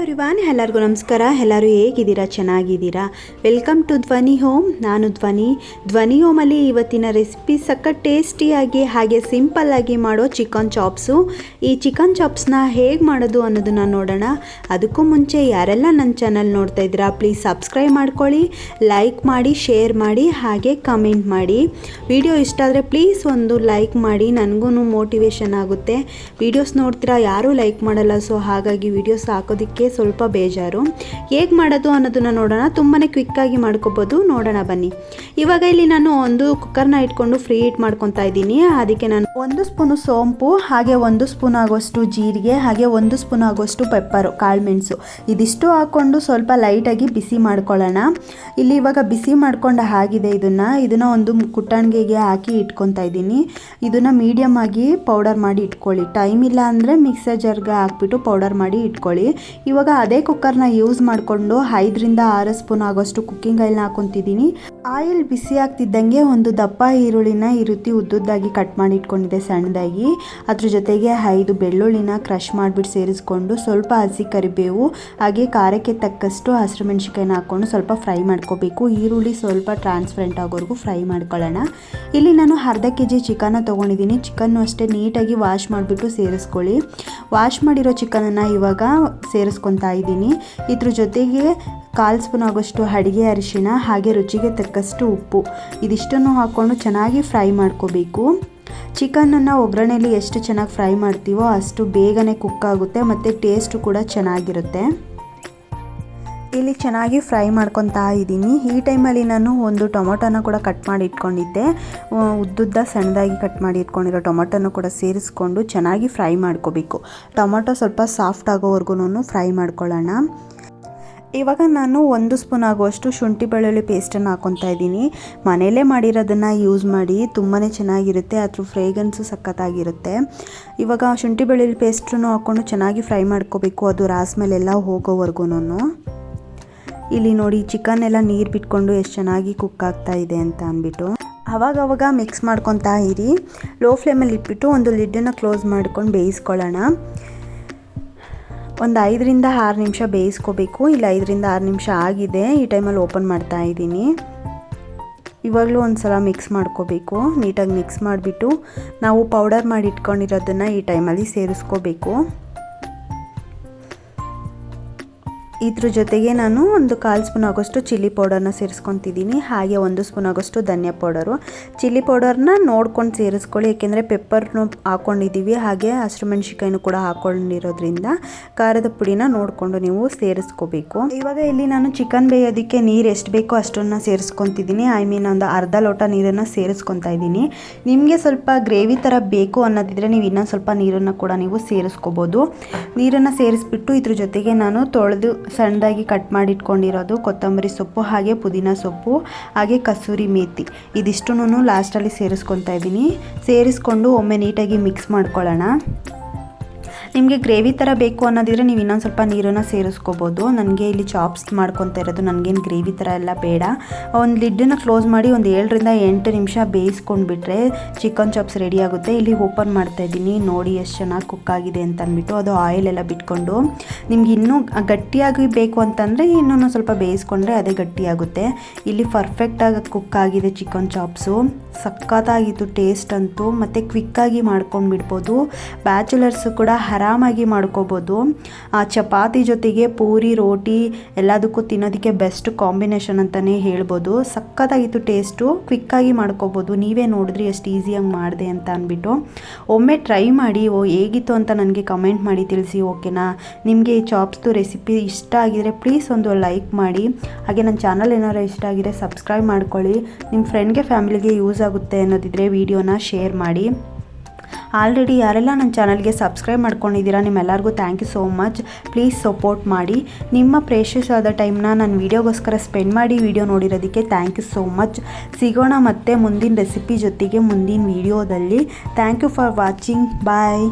Everyone ಎಲ್ಲರಿಗೂ ನಮಸ್ಕಾರ. ಎಲ್ಲರೂ ಹೇಗಿದ್ದೀರಾ? ಚೆನ್ನಾಗಿದ್ದೀರಾ? ವೆಲ್ಕಮ್ ಟು ಧ್ವನಿ ಹೋಮ್ ನಾನು ಧ್ವನಿ. ಧ್ವನಿ ಹೋಮಲ್ಲಿ ಇವತ್ತಿನ ರೆಸಿಪಿ ಸಖತ್ ಟೇಸ್ಟಿಯಾಗಿ ಹಾಗೆ ಸಿಂಪಲ್ ಆಗಿ ಮಾಡೋ ಚಿಕನ್ ಚಾಪ್ಸು ಈ ಚಿಕನ್ ಚಾಪ್ಸ್ನ ಹೇಗೆ ಮಾಡೋದು ಅನ್ನೋದನ್ನು ನೋಡೋಣ. ಅದಕ್ಕೂ ಮುಂಚೆ ಯಾರೆಲ್ಲ ನನ್ನ ಚಾನಲ್ ನೋಡ್ತಾ ಇದ್ದೀರಾ ಪ್ಲೀಸ್ ಸಬ್ಸ್ಕ್ರೈಬ್ ಮಾಡ್ಕೊಳ್ಳಿ ಲೈಕ್ ಮಾಡಿ ಶೇರ್ ಮಾಡಿ, ಹಾಗೆ ಕಮೆಂಟ್ ಮಾಡಿ. ವಿಡಿಯೋ ಇಷ್ಟ ಆದರೆ ಪ್ಲೀಸ್ ಒಂದು ಲೈಕ್ ಮಾಡಿ ನನಗೂ ಮೋಟಿವೇಶನ್ ಆಗುತ್ತೆ. ವಿಡಿಯೋಸ್ ನೋಡ್ತೀರಾ? ಯಾರೂ ಲೈಕ್ ಮಾಡಲ್ಲ ಸೊ ಹಾಗಾಗಿ ವಿಡಿಯೋಸ್ ಹಾಕೋದಕ್ಕೆ ಸ್ವಲ್ಪ ಬೇಜಾರು. ಹೇಗೆ ಮಾಡೋದು ಅನ್ನೋದನ್ನ ನೋಡೋಣ. ತುಂಬಾ ಕ್ವಿಕ್ಕಾಗಿ ಮಾಡ್ಕೋಬೋದು. ನೋಡೋಣ ಬನ್ನಿ. ಇವಾಗ ಇಲ್ಲಿ ನಾನು ಒಂದು ಕುಕ್ಕರ್ನ ಇಟ್ಕೊಂಡು ಫ್ರೀ ಹೀಟ್ ಮಾಡ್ಕೊತಾ ಇದ್ದೀನಿ. ಅದಕ್ಕೆ ನಾನು ಒಂದು ಸ್ಪೂನು ಸೋಂಪು, ಹಾಗೆ ಒಂದು ಸ್ಪೂನ್ ಆಗೋಷ್ಟು ಜೀರಿಗೆ, ಹಾಗೆ ಒಂದು ಸ್ಪೂನ್ ಆಗೋಷ್ಟು ಪೆಪ್ಪರು ಕಾಳುಮೆಣಸು ಇದಿಷ್ಟು ಹಾಕ್ಕೊಂಡು ಸ್ವಲ್ಪ ಲೈಟಾಗಿ ಬಿಸಿ ಮಾಡ್ಕೊಳ್ಳೋಣ. ಇಲ್ಲಿ ಇವಾಗ ಬಿಸಿ ಮಾಡ್ಕೊಂಡು ಆಗಿದೆ ಇದನ್ನು. ಇದನ್ನು ಒಂದು ಕುಟ್ಟಣಿಗೆಗೆ ಹಾಕಿ ಇಟ್ಕೊತಾ ಇದ್ದೀನಿ. ಇದನ್ನು ಮೀಡಿಯಮ್ ಆಗಿ ಪೌಡರ್ ಮಾಡಿ ಇಟ್ಕೊಳ್ಳಿ. ಟೈಮ್ ಇಲ್ಲ ಅಂದರೆ ಮಿಕ್ಸರ್ ಜರ್ಗೆ ಹಾಕ್ಬಿಟ್ಟು ಪೌಡರ್ ಮಾಡಿ ಇಟ್ಕೊಳ್ಳಿ. ಇವಾಗ ಅದೇ ಕುಕ್ಕರ್ನ ಯೂಸ್ ಮಾಡಿಕೊಂಡು ಐದರಿಂದ ಆರು ಸ್ಪೂನ್ ಆಗೋಷ್ಟು ಕುಕ್ಕಿಂಗ್ ಆಯಿಲ್ನ ಹಾಕೊತಿದ್ದೀನಿ. ಆಯಿಲ್ ಬಿಸಿ ಆಗ್ತಿದ್ದಂಗೆ ಒಂದು ದಪ್ಪ ಈರುಳ್ಳಿನ ಈ ರೀತಿ ಉದ್ದುದ್ದಾಗಿ ಕಟ್ ಮಾಡಿ ಇಟ್ಕೊಂಡಿದ್ದೆ ಸಣ್ಣದಾಗಿ. ಅದ್ರ ಜೊತೆಗೆ ಐದು ಬೆಳ್ಳುಳ್ಳಿನ ಕ್ರಷ್ ಮಾಡಿಬಿಟ್ಟು ಸೇರಿಸ್ಕೊಂಡು ಸ್ವಲ್ಪ ಹಸಿ ಕರಿಬೇವು, ಹಾಗೆ ಖಾರಕ್ಕೆ ತಕ್ಕಷ್ಟು ಹಸಿರು ಮೆಣಸಿಕಾಯಿನ ಹಾಕ್ಕೊಂಡು ಸ್ವಲ್ಪ ಫ್ರೈ ಮಾಡ್ಕೋಬೇಕು. ಈರುಳ್ಳಿ ಸ್ವಲ್ಪ ಟ್ರಾನ್ಸ್ಪರೆಂಟ್ ಆಗೋವರೆಗೂ ಫ್ರೈ ಮಾಡ್ಕೊಳ್ಳೋಣ. ಇಲ್ಲಿ ನಾನು ಅರ್ಧ ಕೆ ಜಿ ಚಿಕನ್ನ ತೊಗೊಂಡಿದ್ದೀನಿ. ಚಿಕನ್ನು ಅಷ್ಟೇ ನೀಟಾಗಿ ವಾಶ್ ಮಾಡಿಬಿಟ್ಟು ಸೇರಿಸ್ಕೊಳ್ಳಿ. ವಾಶ್ ಮಾಡಿರೋ ಚಿಕನನ್ನು ಇವಾಗ ಸೇರಿಸ್ಕೊತಾ ಇದ್ದೀನಿ. ಇದ್ರ ಜೊತೆಗೆ ಕಾಲು ಸ್ಪೂನ್ ಆಗೋಷ್ಟು ಅಡುಗೆ ಅರಿಶಿನ, ಹಾಗೆ ರುಚಿಗೆ ತಕ್ಕಷ್ಟು ಉಪ್ಪು. ಇದಿಷ್ಟನ್ನು ಹಾಕ್ಕೊಂಡು ಚೆನ್ನಾಗಿ ಫ್ರೈ ಮಾಡ್ಕೋಬೇಕು. ಚಿಕನನ್ನು ಒಗ್ಗರಣೆಯಲ್ಲಿ ಎಷ್ಟು ಚೆನ್ನಾಗಿ ಫ್ರೈ ಮಾಡ್ತೀವೋ ಅಷ್ಟು ಬೇಗನೆ ಕುಕ್ ಆಗುತ್ತೆ, ಮತ್ತು ಟೇಸ್ಟು ಕೂಡ ಚೆನ್ನಾಗಿರುತ್ತೆ. ಇಲ್ಲಿ ಚೆನ್ನಾಗಿ ಫ್ರೈ ಮಾಡ್ಕೊತಾ ಇದ್ದೀನಿ. ಈ ಟೈಮಲ್ಲಿ ನಾನು ಒಂದು ಟೊಮೊಟೊನ ಕೂಡ ಕಟ್ ಮಾಡಿ ಇಟ್ಕೊಂಡಿದ್ದೆ. ಉದ್ದುದ್ದ ಸಣ್ಣದಾಗಿ ಕಟ್ ಮಾಡಿ ಇಟ್ಕೊಂಡಿರೋ ಟೊಮೊಟೊನ ಕೂಡ ಸೇರಿಸ್ಕೊಂಡು ಚೆನ್ನಾಗಿ ಫ್ರೈ ಮಾಡ್ಕೋಬೇಕು. ಟೊಮೊಟೊ ಸ್ವಲ್ಪ ಸಾಫ್ಟ್ ಆಗೋವರೆಗೂ ಫ್ರೈ ಮಾಡ್ಕೊಳ್ಳೋಣ. ಇವಾಗ ನಾನು ಒಂದು ಸ್ಪೂನ್ ಆಗುವಷ್ಟು ಶುಂಠಿ ಬೆಳ್ಳುಳ್ಳಿ ಪೇಸ್ಟನ್ನು ಹಾಕೊತಾ ಇದ್ದೀನಿ. ಮನೆಯಲ್ಲೇ ಮಾಡಿರೋದನ್ನು ಯೂಸ್ ಮಾಡಿ ತುಂಬಾ ಚೆನ್ನಾಗಿರುತ್ತೆ, ಅದ್ರ ಫ್ರೇಗನ್ಸು ಸಖತ್ತಾಗಿರುತ್ತೆ. ಇವಾಗ ಶುಂಠಿ ಬೆಳ್ಳುಳ್ಳಿ ಪೇಸ್ಟನ್ನು ಹಾಕ್ಕೊಂಡು ಚೆನ್ನಾಗಿ ಫ್ರೈ ಮಾಡ್ಕೋಬೇಕು. ಅದು ರಾಸ್ ಮೇಲೆಲ್ಲ ಹೋಗೋವರೆಗೂ ಇಲ್ಲಿ ನೋಡಿ ಚಿಕನ್ ಎಲ್ಲ ನೀರು ಬಿಟ್ಕೊಂಡು ಎಷ್ಟು ಚೆನ್ನಾಗಿ ಕುಕ್ ಆಗ್ತಾ ಇದೆ ಅಂತ ಅಂದ್ಬಿಟ್ಟು. ಅವಾಗವಾಗ ಮಿಕ್ಸ್ ಮಾಡ್ಕೊತಾ ಇರಿ. ಲೋ ಫ್ಲೇಮಲ್ಲಿ ಇಟ್ಬಿಟ್ಟು ಒಂದು ಲಿಡ್ಡನ್ನು ಕ್ಲೋಸ್ ಮಾಡ್ಕೊಂಡು ಬೇಯಿಸ್ಕೊಳ್ಳೋಣ. ಒಂದು ಐದರಿಂದ ಆರು ನಿಮಿಷ ಬೇಯಿಸ್ಕೋಬೇಕು. ಇಲ್ಲ ಐದರಿಂದ ಆರು ನಿಮಿಷ ಆಗಿದೆ. ಈ ಟೈಮಲ್ಲಿ ಓಪನ್ ಮಾಡ್ತಾ ಇದ್ದೀನಿ. ಇವಾಗಲೂ ಒಂದು ಸಲ ಮಿಕ್ಸ್ ಮಾಡ್ಕೋಬೇಕು. ನೀಟಾಗಿ ಮಿಕ್ಸ್ ಮಾಡಿಬಿಟ್ಟು ನಾವು ಪೌಡರ್ ಮಾಡಿ ಇಟ್ಕೊಂಡಿರೋದನ್ನು ಈ ಟೈಮಲ್ಲಿ ಸೇರಿಸ್ಕೋಬೇಕು. ಇದ್ರ ಜೊತೆಗೆ ನಾನು ಒಂದು ಕಾಲು ಸ್ಪೂನ್ ಆಗೋಷ್ಟು ಚಿಲ್ಲಿ ಪೌಡರ್ನ ಸೇರಿಸ್ಕೊತಿದ್ದೀನಿ, ಹಾಗೆ ಒಂದು ಸ್ಪೂನ್ ಆಗೋಷ್ಟು ಧನಿಯಾ ಪೌಡರು. ಚಿಲ್ಲಿ ಪೌಡರ್ನ ನೋಡ್ಕೊಂಡು ಸೇರಿಸ್ಕೊಳ್ಳಿ ಏಕೆಂದರೆ ಪೆಪ್ಪರ್ನು ಹಾಕ್ಕೊಂಡಿದ್ದೀವಿ ಹಾಗೆ ಹಸಿರು ಮೆಣಸಿಕಾಯಿನೂ ಕೂಡ ಹಾಕ್ಕೊಂಡಿರೋದ್ರಿಂದ ಖಾರದ ಪುಡಿನ ನೋಡಿಕೊಂಡು ನೀವು ಸೇರಿಸ್ಕೋಬೇಕು. ಇವಾಗ ಇಲ್ಲಿ ನಾನು ಚಿಕನ್ ಬೇಯೋದಕ್ಕೆ ನೀರು ಎಷ್ಟು ಬೇಕೋ ಅಷ್ಟನ್ನು ಸೇರಿಸ್ಕೊತಿದ್ದೀನಿ, ಐ ಮೀನ್ ಒಂದು ಅರ್ಧ ಲೋಟ ನೀರನ್ನು ಸೇರಿಸ್ಕೊತಾ ಇದ್ದೀನಿ. ನಿಮಗೆ ಸ್ವಲ್ಪ ಗ್ರೇವಿ ಥರ ಬೇಕು ಅನ್ನೋದಿದ್ರೆ ನೀವು ಇನ್ನೊಂದು ಸ್ವಲ್ಪ ನೀರನ್ನು ಕೂಡ ನೀವು ಸೇರಿಸ್ಕೋಬೋದು. ನೀರನ್ನು ಸೇರಿಸ್ಬಿಟ್ಟು ಇದ್ರ ಜೊತೆಗೆ ನಾನು ತೊಳೆದು ಸಣ್ಣದಾಗಿ ಕಟ್ ಮಾಡಿ ಇಟ್ಕೊಂಡಿರೋದು ಕೊತ್ತಂಬರಿ ಸೊಪ್ಪು, ಹಾಗೆ ಪುದೀನ ಸೊಪ್ಪು, ಹಾಗೆ ಕಸೂರಿ ಮೇಥಿ ಇದಿಷ್ಟು ಲಾಸ್ಟಲ್ಲಿ ಸೇರಿಸ್ಕೊತಾ ಇದ್ದೀನಿ. ಸೇರಿಸ್ಕೊಂಡು ಒಮ್ಮೆ ನೀಟಾಗಿ ಮಿಕ್ಸ್ ಮಾಡ್ಕೊಳ್ಳೋಣ. ನಿಮಗೆ ಗ್ರೇವಿ ಥರ ಬೇಕು ಅನ್ನೋದಿದ್ರೆ ನೀವು ಇನ್ನೊಂದು ಸ್ವಲ್ಪ ನೀರನ್ನು ಸೇರಿಸ್ಕೋಬೋದು. ನನಗೆ ಇಲ್ಲಿ ಚಾಪ್ಸ್ ಮಾಡ್ಕೊತಾ ಇರೋದು, ನನಗೇನು ಗ್ರೇವಿ ಥರ ಎಲ್ಲ ಬೇಡ. ಒಂದು ಲಿಡ್ಡನ್ನು ಕ್ಲೋಸ್ ಮಾಡಿ ಒಂದು ಏಳರಿಂದ ಎಂಟು ನಿಮಿಷ ಬೇಯಿಸ್ಕೊಂಡ್ಬಿಟ್ರೆ ಚಿಕನ್ ಚಾಪ್ಸ್ ರೆಡಿ ಆಗುತ್ತೆ. ಇಲ್ಲಿ ಓಪನ್ ಮಾಡ್ತಾ ಇದ್ದೀನಿ. ನೋಡಿ ಎಷ್ಟು ಚೆನ್ನಾಗಿ ಕುಕ್ ಆಗಿದೆ ಅಂತ ಅಂದ್ಬಿಟ್ಟು ಅದು ಆಯಿಲ್ ಎಲ್ಲ ಬಿಟ್ಕೊಂಡು. ನಿಮ್ಗೆ ಇನ್ನೂ ಗಟ್ಟಿಯಾಗಿ ಬೇಕು ಅಂತಂದರೆ ಇನ್ನೂ ಸ್ವಲ್ಪ ಬೇಯಿಸ್ಕೊಂಡ್ರೆ ಅದೇ ಗಟ್ಟಿಯಾಗುತ್ತೆ. ಇಲ್ಲಿ ಪರ್ಫೆಕ್ಟಾಗಿ ಕುಕ್ ಆಗಿದೆ ಚಿಕನ್ ಚಾಪ್ಸು ಸಖತ್ತಾಗಿತ್ತು ಟೇಸ್ಟ್ ಅಂತೂ. ಮತ್ತು ಕ್ವಿಕ್ಕಾಗಿ ಮಾಡ್ಕೊಂಡು ಬಿಡ್ಬೋದು ಬ್ಯಾಚುಲರ್ಸು ಕೂಡ ಆರಾಮಾಗಿ ಮಾಡ್ಕೋಬೋದು. ಚಪಾತಿ ಜೊತೆಗೆ ಪೂರಿ, ರೋಟಿ ಎಲ್ಲದಕ್ಕೂ ತಿನ್ನೋದಕ್ಕೆ ಬೆಸ್ಟ್ ಕಾಂಬಿನೇಷನ್ ಅಂತಲೇ ಹೇಳ್ಬೋದು. ಸಖತ್ತಾಗಿತ್ತು ಟೇಸ್ಟು ಕ್ವಿಕ್ಕಾಗಿ ಮಾಡ್ಕೋಬೋದು. ನೀವೇ ನೋಡಿದ್ರಿ ಎಷ್ಟು ಈಸಿಯಾಗಿ ಮಾಡಿದೆ ಅಂತ ಅಂದ್ಬಿಟ್ಟು. ಒಮ್ಮೆ ಟ್ರೈ ಮಾಡಿ, ಓ ಹೇಗಿತ್ತು ಅಂತ ನನಗೆ ಕಮೆಂಟ್ ಮಾಡಿ ತಿಳಿಸಿ ಓಕೆನಾ ನಿಮಗೆ ಈ ಚಾಪ್ಸ್ದು ರೆಸಿಪಿ ಇಷ್ಟ ಆಗಿದರೆ ಪ್ಲೀಸ್ ಒಂದು ಲೈಕ್ ಮಾಡಿ. ಹಾಗೆ ನನ್ನ ಚಾನಲ್ ಏನಾರು ಇಷ್ಟ ಆಗಿದೆ ಸಬ್ಸ್ಕ್ರೈಬ್ ಮಾಡ್ಕೊಳ್ಳಿ. ನಿಮ್ಮ ಫ್ರೆಂಡ್ಗೆ ಫ್ಯಾಮಿಲಿಗೆ ಯೂಸ್ ಆಗುತ್ತೆ ಅನ್ನೋದಿದ್ರೆ ವಿಡಿಯೋನ ಶೇರ್ ಮಾಡಿ. ಆಲ್ರೆಡಿ ಯಾರೆಲ್ಲ ನನ್ನ ಚಾನಲ್ಗೆ ಸಬ್ಸ್ಕ್ರೈಬ್ ಮಾಡ್ಕೊಂಡಿದ್ದೀರಾ, ನಿಮ್ಮೆಲ್ಲರಿಗೂ thank you so much please support ಮಾಡಿ. ನಿಮ್ಮ ಪ್ರೇಷಸ್ ಆದ ಟೈಮ್ನ ನಾನು ವೀಡಿಯೋಗೋಸ್ಕರ ಸ್ಪೆಂಡ್ ಮಾಡಿ ವೀಡಿಯೋ ನೋಡಿರೋದಕ್ಕೆ ಥ್ಯಾಂಕ್ ಯು ಸೋ ಮಚ್ ಸಿಗೋಣ ಮತ್ತೆ ಮುಂದಿನ ರೆಸಿಪಿ ಜೊತೆಗೆ ಮುಂದಿನ ವೀಡಿಯೋದಲ್ಲಿ thank you for watching bye